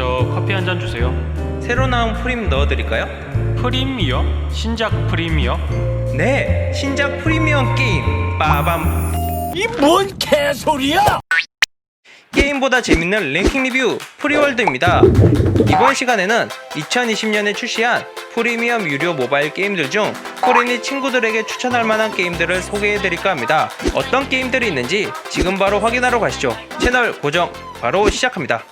저 커피 한 잔 주세요. 새로 나온 프림 넣어드릴까요? 프리미어? 신작 프리미어? 네, 신작 프리미엄 게임 빠밤. 이 뭔 개소리야! 게임보다 재밌는 랭킹 리뷰 프리월드입니다. 이번 시간에는 2020년에 출시한 프리미엄 유료 모바일 게임들 중 프린이 친구들에게 추천할 만한 게임들을 소개해드릴까 합니다. 어떤 게임들이 있는지 지금 바로 확인하러 가시죠. 채널 고정 바로 시작합니다.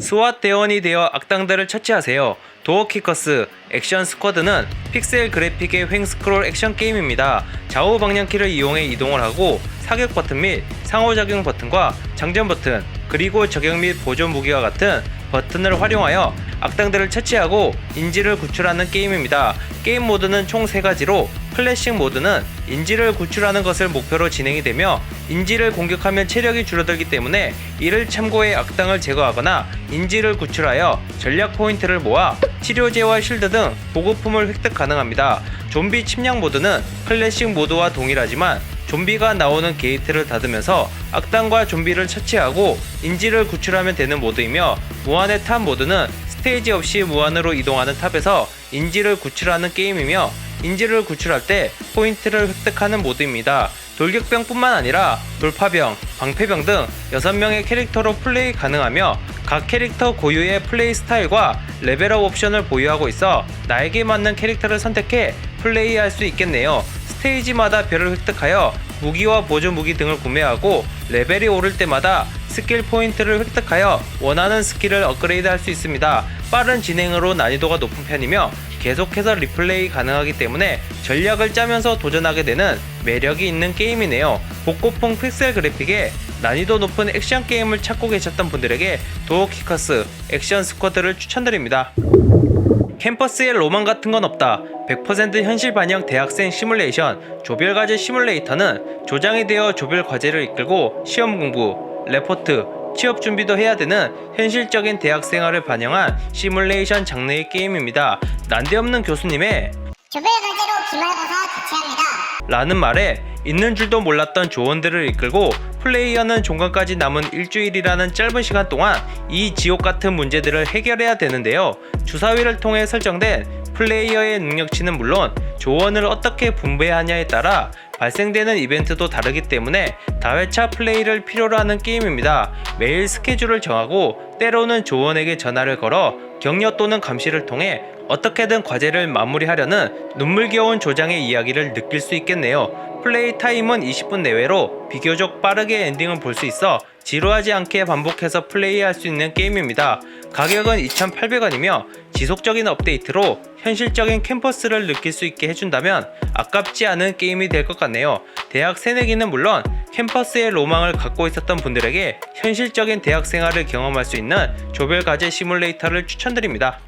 스왓 대원이 되어 악당들을 처치하세요. 도어 키커스 액션 스쿼드는 픽셀 그래픽의 횡 스크롤 액션 게임입니다. 좌우 방향키를 이용해 이동을 하고 사격 버튼 및 상호작용 버튼과 장전 버튼 그리고 저격 및 보존 무기와 같은 버튼을 활용하여 악당들을 처치하고 인지를 구출하는 게임입니다. 게임 모드는 총 3가지로 클래식 모드는 인지를 구출하는 것을 목표로 진행이 되며 인지를 공격하면 체력이 줄어들기 때문에 이를 참고해 악당을 제거하거나 인지를 구출하여 전략 포인트를 모아 치료제와 실드 등 보급품을 획득 가능합니다. 좀비 침략 모드는 클래식 모드와 동일하지만 좀비가 나오는 게이트를 닫으면서 악당과 좀비를 처치하고 인지를 구출하면 되는 모드이며 무한의 탑 모드는 스테이지 없이 무한으로 이동하는 탑에서 인지를 구출하는 게임이며 인지를 구출할 때 포인트를 획득하는 모드입니다. 돌격병뿐만 아니라 돌파병, 방패병 등 6명의 캐릭터로 플레이 가능하며 각 캐릭터 고유의 플레이 스타일과 레벨업 옵션을 보유하고 있어 나에게 맞는 캐릭터를 선택해 플레이할 수 있겠네요. 스테이지마다 별을 획득하여 무기와 보조 무기 등을 구매하고 레벨이 오를 때마다 스킬 포인트를 획득하여 원하는 스킬을 업그레이드 할 수 있습니다. 빠른 진행으로 난이도가 높은 편이며 계속해서 리플레이 가능하기 때문에 전략을 짜면서 도전하게 되는 매력이 있는 게임이네요. 복고풍 픽셀 그래픽에 난이도 높은 액션 게임을 찾고 계셨던 분들에게 도어 키커스 액션 스쿼드를 추천드립니다. 캠퍼스에 로망 같은 건 없다. 100% 현실 반영 대학생 시뮬레이션 조별 과제 시뮬레이터는 조장이 되어 조별 과제를 이끌고 시험 공부, 레포트, 취업 준비도 해야 되는 현실적인 대학 생활을 반영한 시뮬레이션 장르의 게임입니다. 난데없는 교수님의 조별 과제로 기말고사 개최합니다. 라는 말에 있는 줄도 몰랐던 조언들을 이끌고 플레이어는 종강까지 남은 일주일이라는 짧은 시간 동안 이 지옥 같은 문제들을 해결해야 되는데요. 주사위를 통해 설정된 플레이어의 능력치는 물론 조언을 어떻게 분배하냐에 따라 발생되는 이벤트도 다르기 때문에 다회차 플레이를 필요로 하는 게임입니다. 매일 스케줄을 정하고 때로는 조언에게 전화를 걸어 격려 또는 감시를 통해 어떻게든 과제를 마무리하려는 눈물겨운 조장의 이야기를 느낄 수 있겠네요. 플레이 타임은 20분 내외로 비교적 빠르게 엔딩을 볼 수 있어 지루하지 않게 반복해서 플레이할 수 있는 게임입니다. 가격은 2,800원이며 지속적인 업데이트로 현실적인 캠퍼스를 느낄 수 있게 해준다면 아깝지 않은 게임이 될 것 같네요. 대학 새내기는 물론 캠퍼스의 로망을 갖고 있었던 분들에게 현실적인 대학 생활을 경험할 수 있는 조별 과제 시뮬레이터를 추천드립니다.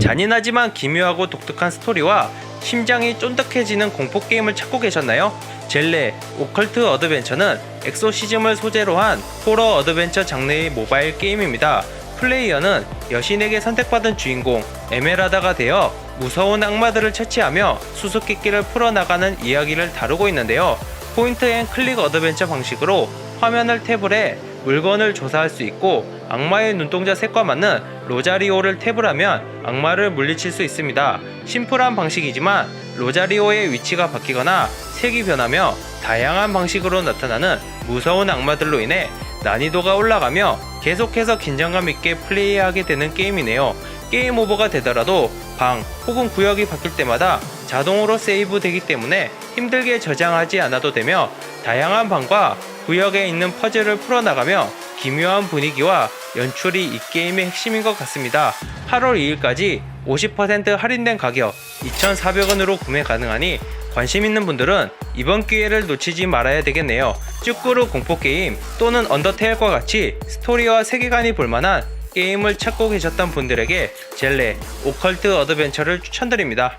잔인하지만 기묘하고 독특한 스토리와 심장이 쫀득해지는 공포 게임을 찾고 계셨나요? 젤레 오컬트 어드벤처는 엑소시즘을 소재로 한 호러 어드벤처 장르의 모바일 게임입니다. 플레이어는 여신에게 선택받은 주인공 에메라다가 되어 무서운 악마들을 처치하며 수수께끼를 풀어나가는 이야기를 다루고 있는데요. 포인트 앤 클릭 어드벤처 방식으로 화면을 탭을 해 물건을 조사할 수 있고 악마의 눈동자 색과 맞는 로자리오를 탭을 하면 악마를 물리칠 수 있습니다. 심플한 방식이지만 로자리오의 위치가 바뀌거나 색이 변하며 다양한 방식으로 나타나는 무서운 악마들로 인해 난이도가 올라가며 계속해서 긴장감 있게 플레이하게 되는 게임이네요. 게임 오버가 되더라도 방 혹은 구역이 바뀔 때마다 자동으로 세이브 되기 때문에 힘들게 저장하지 않아도 되며 다양한 방과 구역에 있는 퍼즐을 풀어나가며 기묘한 분위기와 연출이 이 게임의 핵심인 것 같습니다. 8월 2일까지 50% 할인된 가격 2,400원으로 구매 가능하니 관심 있는 분들은 이번 기회를 놓치지 말아야 되겠네요. 쭈꾸루 공포 게임 또는 언더테일과 같이 스토리와 세계관이 볼만한 게임을 찾고 계셨던 분들에게 젤레 오컬트 어드벤처를 추천드립니다.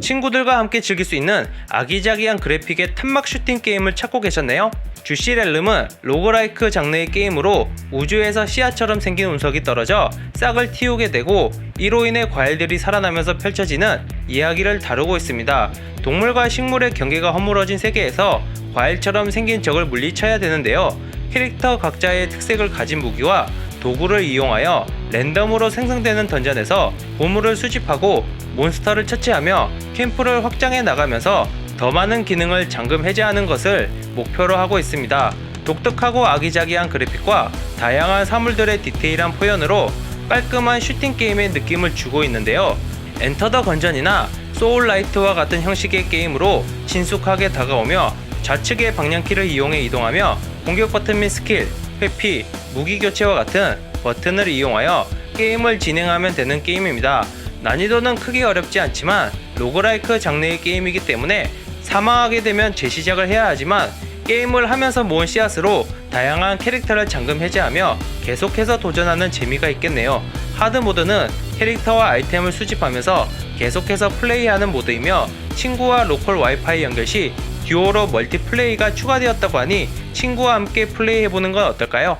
친구들과 함께 즐길 수 있는 아기자기한 그래픽의 탄막 슈팅 게임을 찾고 계셨나요? 주시렐름은 로그라이크 장르의 게임으로 우주에서 씨앗처럼 생긴 운석이 떨어져 싹을 틔우게 되고 이로 인해 과일들이 살아나면서 펼쳐지는 이야기를 다루고 있습니다. 동물과 식물의 경계가 허물어진 세계에서 과일처럼 생긴 적을 물리쳐야 되는데요. 캐릭터 각자의 특색을 가진 무기와 도구를 이용하여 랜덤으로 생성되는 던전에서 보물을 수집하고 몬스터를 처치하며 캠프를 확장해 나가면서 더 많은 기능을 잠금 해제하는 것을 목표로 하고 있습니다. 독특하고 아기자기한 그래픽과 다양한 사물들의 디테일한 표현으로 깔끔한 슈팅 게임의 느낌을 주고 있는데요. 엔터 더 건전이나 소울라이트와 같은 형식의 게임으로 친숙하게 다가오며 좌측의 방향키를 이용해 이동하며 공격 버튼 및 스킬, 회피, 무기 교체와 같은 버튼을 이용하여 게임을 진행하면 되는 게임입니다. 난이도는 크게 어렵지 않지만 로그라이크 장르의 게임이기 때문에 사망하게 되면 재시작을 해야 하지만 게임을 하면서 모은 씨앗으로 다양한 캐릭터를 잠금 해제하며 계속해서 도전하는 재미가 있겠네요. 하드 모드는 캐릭터와 아이템을 수집하면서 계속해서 플레이하는 모드이며 친구와 로컬 와이파이 연결 시 듀오로 멀티플레이가 추가되었다고 하니 친구와 함께 플레이해보는 건 어떨까요?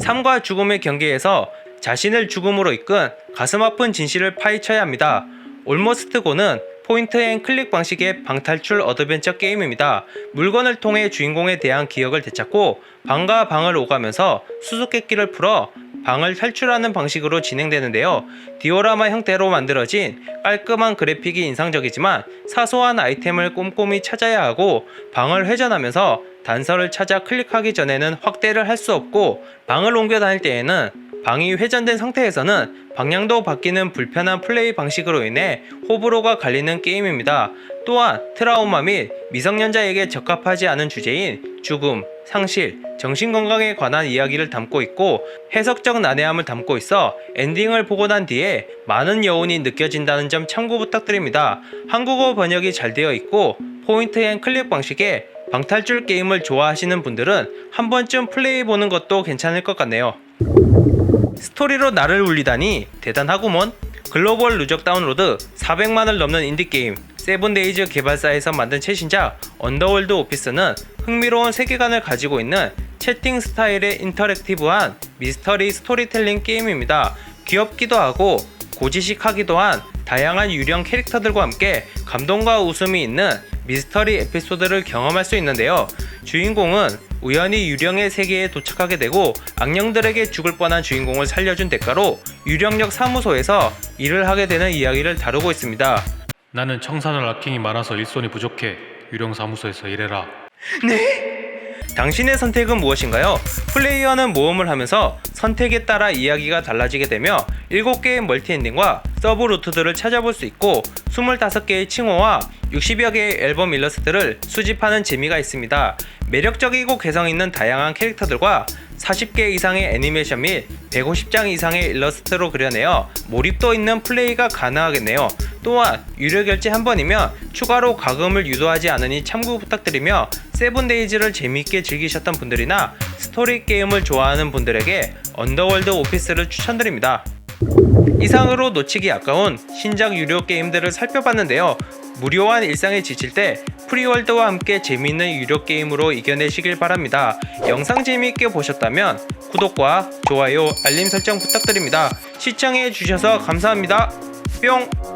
삶과 죽음의 경계에서 자신을 죽음으로 이끈 가슴 아픈 진실을 파헤쳐야 합니다. 올머스트 고는 포인트 앤 클릭 방식의 방탈출 어드벤처 게임입니다. 물건을 통해 주인공에 대한 기억을 되찾고 방과 방을 오가면서 수수께끼를 풀어 방을 탈출하는 방식으로 진행되는데요. 디오라마 형태로 만들어진 깔끔한 그래픽이 인상적이지만 사소한 아이템을 꼼꼼히 찾아야 하고 방을 회전하면서 단서를 찾아 클릭하기 전에는 확대를 할 수 없고 방을 옮겨 다닐 때에는 방이 회전된 상태에서는 방향도 바뀌는 불편한 플레이 방식으로 인해 호불호가 갈리는 게임입니다. 또한 트라우마 및 미성년자에게 적합하지 않은 주제인 죽음, 상실, 정신건강에 관한 이야기를 담고 있고 해석적 난해함을 담고 있어 엔딩을 보고 난 뒤에 많은 여운이 느껴진다는 점 참고 부탁드립니다. 한국어 번역이 잘 되어 있고 포인트 앤 클릭 방식의 방탈출 게임을 좋아하시는 분들은 한 번쯤 플레이해 보는 것도 괜찮을 것 같네요. 스토리로 나를 울리다니 대단하구먼 글로벌 누적 다운로드 400만을 넘는 인디게임 세븐데이즈 개발사에서 만든 최신작 언더월드 오피스는 흥미로운 세계관을 가지고 있는 채팅 스타일의 인터랙티브한 미스터리 스토리텔링 게임입니다. 귀엽기도 하고 고지식하기도 한 다양한 유령 캐릭터들과 함께 감동과 웃음이 있는 미스터리 에피소드를 경험할 수 있는데요. 주인공은 우연히 유령의 세계에 도착하게 되고 악령들에게 죽을 뻔한 주인공을 살려준 대가로 유령역 사무소에서 일을 하게 되는 이야기를 다루고 있습니다. 나는 청산을 아킹이 많아서 일손이 부족해. 유령 사무소에서 일해라. 당신의 선택은 무엇인가요? 플레이어는 모험을 하면서 선택에 따라 이야기가 달라지게 되며 7개의 멀티 엔딩과 서브 루트들을 찾아볼 수 있고 25개의 칭호와 60여 개의 앨범 일러스트를 수집하는 재미가 있습니다. 매력적이고 개성 있는 다양한 캐릭터들과 40개 이상의 애니메이션 및 150장 이상의 일러스트로 그려내어 몰입도 있는 플레이가 가능하겠네요. 또한 유료 결제 한 번이면 추가로 가금을 유도하지 않으니 참고 부탁드리며 세븐데이즈를 재미있게 즐기셨던 분들이나 스토리 게임을 좋아하는 분들에게 언더월드 오피스를 추천드립니다. 이상으로 놓치기 아까운 신작 유료 게임들을 살펴봤는데요. 무료한 일상에 지칠 때 프리월드와 함께 재미있는 유료 게임으로 이겨내시길 바랍니다. 영상 재미있게 보셨다면 구독과 좋아요, 알림 설정 부탁드립니다. 시청해 주셔서 감사합니다. 뿅!